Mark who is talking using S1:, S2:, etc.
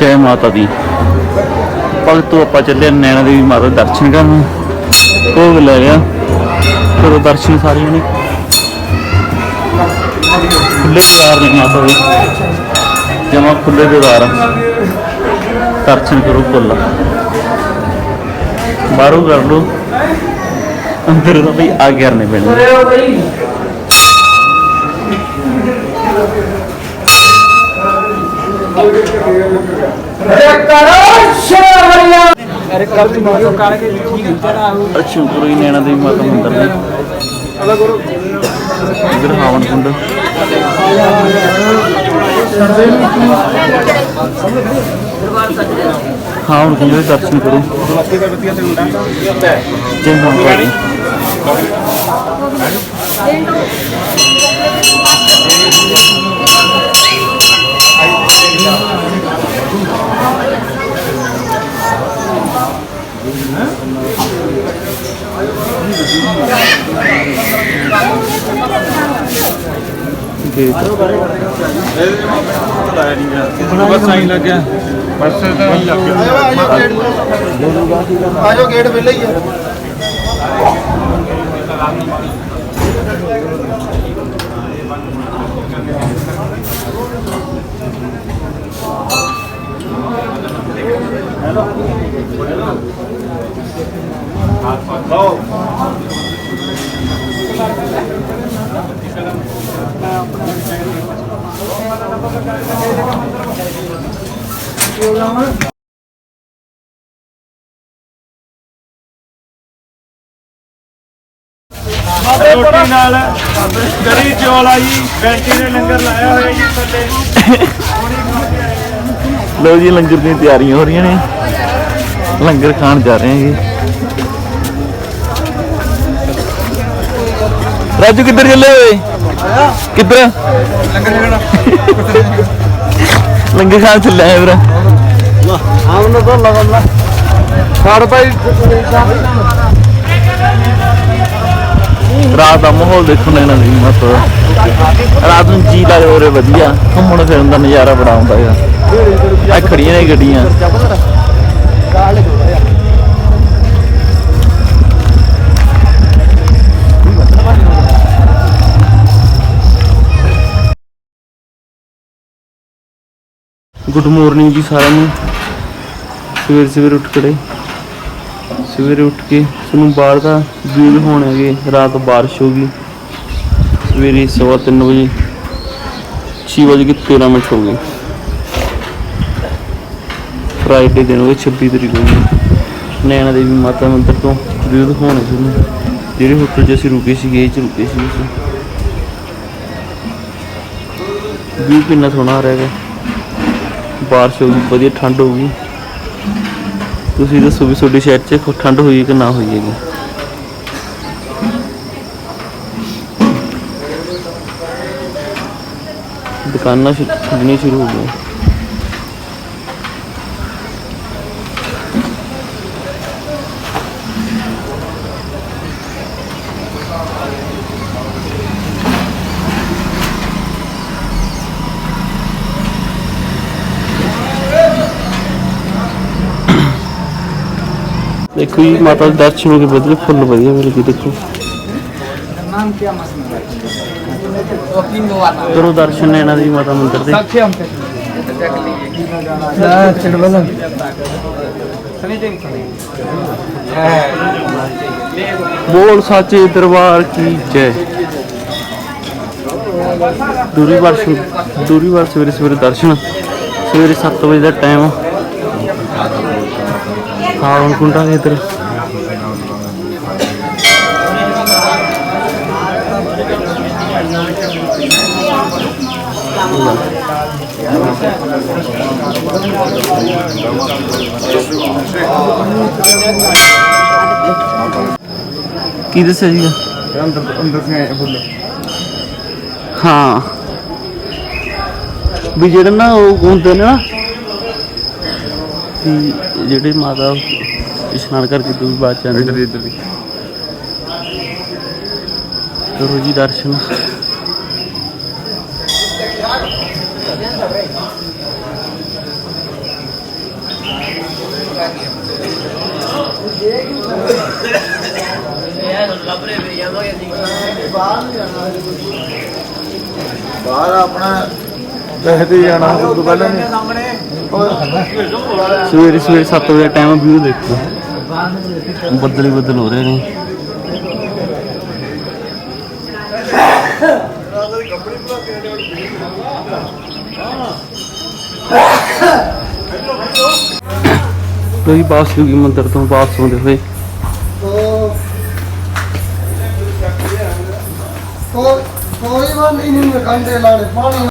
S1: ਜੈ ਮਾਤਾ ਦੀ। ਭਗਤੋ ਆਪਾਂ ਚੱਲੇ ਨੈਣਾ ਦੇਵੀ ਮਾਤਾ ਦੇ ਦਰਸ਼ਨ ਕਰਨ। ਭੋਗ ਲੈ ਲਿਆ। ਕਰੋ ਦਰਸ਼ਨ ਸਾਰਿਆਂ ਨੇ ਖੁੱਲੇ ਦੀਵਾਰ ਨੇ ਮਾਤਾ ਦੇ। ਜਮਾ ਖੁੱਲੇ ਦੀਵਾਰ ਦਰਸ਼ਨ ਕਰੋ ਕੁੱਲ ਬਾਹਰੋਂ ਕਰ ਲਓ। ਅੰਦਰ ਤਾਂ ਬਈ ਆ ਕਰਨੇ ਪੈਣੇ ਅੱਛਾ, ਗੁਰੂ ਜੀ ਨੈਣਾ ਦੇਵੀ ਮਾਤਾ ਮੰਦਰ ਦੇ। ਇਧਰ ਹਾਵਨ ਕੁੰਡ। ਹਾਵਨ ਕੁੰਡ ਦੇ ਦਰਸ਼ਨ ਕਰੋ। ਜੈ ਮਾਤਾ ਦੀ ਗੇਟ
S2: ਬਸ ਆਈ ਲੱਗਿਆ ਬਸ ਤਾਂ ਹੀ ਲੱਗ ਗਿਆ
S3: ਆਜੋ ਗੇਟ ਵਿਹਲਾ ਹੀ ਹੈ
S2: ਰੋਟੀ ਨਾਲ ਕੜੀ ਚੌਲ ਆਈ, ਬੈਂਟੀ ਨੇ ਲੰਗਰ ਲਾਇਆ ਹੋਇਆ ਜੀ ਥੱਲੇ।
S1: ਲੋ ਜੀ, ਲੰਗਰ ਦੀਆਂ ਤਿਆਰੀਆਂ ਹੋ ਰਹੀਆਂ ਨੇ। ਲੰਗਰ ਖਾਣ ਜਾ ਰਹੇ ਹਾਂ ਜੀ। ਰਾਜੂ ਕਿੱਧਰ ਚੱਲੇ ਓਏ? ਕਿੱਧਰ?
S2: ਲੰਗਰ
S1: ਖਾਣ ਚੱਲੇ ਆ ਵੀਰ
S3: ਆਮਨ ਤੋਂ ਲਗਨ ਸਾੜ ਭਾਈ
S1: ਰਾਤ ਦਾ ਮਾਹੌਲ ਦੇਖਣ ਨੂੰ ਇਹਨਾਂ ਮਤ ਰਾਤ ਨੂੰ ਜੀ ਲੱਗਦਾ ਉਰੇ ਵਧੀਆ। ਘੁੰਮਣ ਫਿਰਨ ਦਾ ਨਜ਼ਾਰਾ ਬੜਾ ਆਉਂਦਾ ਹੈਗਾ। ਆ ਖੜੀਆਂ ਨੇ ਗੱਡੀਆਂ। ਗੁੱਡ ਮਾਰਨਿੰਗ ਜੀ ਸਾਰਿਆਂ ਨੂੰ। ਸਵੇਰ ਸਵੇਰ ਉੱਠ ਖੜੇ। ਸਵੇਰੇ ਉੱਠ ਕੇ ਸਾਨੂੰ ਬਾਹਰ ਦਾ ਵਿਊ ਦਿਖਾਉਣਗੇ ਰਾਤ ਬਾਰਿਸ਼ ਹੋ ਗਈ। ਸਵੇਰੇ ਸਵਾ ਤਿੰਨ ਵਜੇ ਛੇ ਵਜੇ ਕੇ 13 ਮਿੰਟ ਹੋ ਗਏ। ਫਰਾਈਡੇ ਦਿਨ ਹੋਏ 26 ਤਰੀਕ ਨੂੰ ਨੈਣਾ ਦੇਵੀ ਮਾਤਾ ਮੰਦਿਰ ਤੋਂ ਵਿਊ ਹੋਣੇ ਤੁਹਾਨੂੰ ਜਿਹੜੇ ਹੋਟਲ 'ਚ ਅਸੀਂ ਰੁਕੇ ਸੀਗੇ, ਇਹ 'ਚ ਰੁਕੇ ਸੀ ਅਸੀਂ। ਵਿਊ ਕਿੰਨਾ ਸੋਹਣਾ ਆ ਰਿਹਾ ਹੈਗਾ। ਬਾਰਿਸ਼ ਹੋ ਗਈ ਵਧੀਆ ਠੰਡ ਹੋ ਗਈ ਤੁਸੀਂ ਦੱਸੋ ਵੀ ਤੁਹਾਡੀ ਸ਼ਹਿਰ 'ਚ ਠੰਡ ਹੋਈ ਕਿ ਨਾ ਹੋਈ ਹੈਗੀ? ਦੁਕਾਨਾਂ ਸ਼ੁ- ਖੁੱਲ੍ਹਣੀਆਂ ਸ਼ੁਰੂ ਹੋ ਗਈਆਂ। ਦੇਖੋ ਜੀ, ਮਾਤਾ ਦੇ ਦਰਸ਼ਨ ਹੋ ਕੇ ਵਧੀਆ ਫੁੱਲ ਵਧੀਆ ਮੇਰੇ ਕੀ ਦੇਖੋ। ਕਰੋ ਦਰਸ਼ਨ ਨੈਣਾ ਦੀ ਮਾਤਾ ਮੰਦਿਰ ਦੇ। ਬੋਲ ਸਾਚੇ ਦਰਬਾਰ ਕੀ ਜੈ। ਦੂਰੀ ਵਾਰ ਸ਼ੁ- ਦੂਰੀ ਵਾਰ ਸਵੇਰੇ ਸਵੇਰੇ ਦਰਸ਼ਨ। ਸਵੇਰੇ 7 ਵਜੇ ਦਾ ਟਾਈਮ ਕੁੰਡਾ ਇਧਰ। ਕੀ ਦੱਸਿਆ ਸੀਗਾ
S2: ਅੰਦਰ ਅੰਦਰ ਸੇ ਬੁੱਲੇ।
S1: ਹਾਂ। ਵੀ ਜਿਹੜੇ ਨਾ ਉਹ ਹੁੰਦੇ ਨੇ ਨਾ ਵੀ ਜਿਹੜੇ ਮਾਤਾ ਇਸ਼ਨਾਨ ਕਰਕੇ ਦੂਰ ਬਾਅਦ
S2: ਇੱਧਰ
S1: ਨੇ।
S2: ਇੱਧਰ ਦੀ
S1: ਕਰੋ ਜੀ ਦਰਸ਼ਨ।
S3: ਬਾਹਰ ਆਪਣਾ ਦੇਖਦੇ ਜਾਣਾ ਉਸ ਤੋਂ ਪਹਿਲਾਂ ਨਹੀਂ।
S1: ਸਵੇਰੇ ਸਵੇਰੇ 7 ਵਜੇ ਟਾਈਮ ਵੀਊ ਦੇਖੋ। ਬੱਦਲ ਹੀ ਬੱਦਲ ਹੋ ਰਹੇ ਨੇ। ਕੋਈ ਵਾਪਸ ਹੋ ਗਈ ਮੰਦਰ ਤੋਂ ਵਾਪਸ ਹੁੰਦੇ ਹੋਏ।
S3: ਕੋਈ ਕੋਈ ਵਾਰ ਨਹੀਂ ਕੰਡੇ ਲਾਣੇ ਪਾਣੀ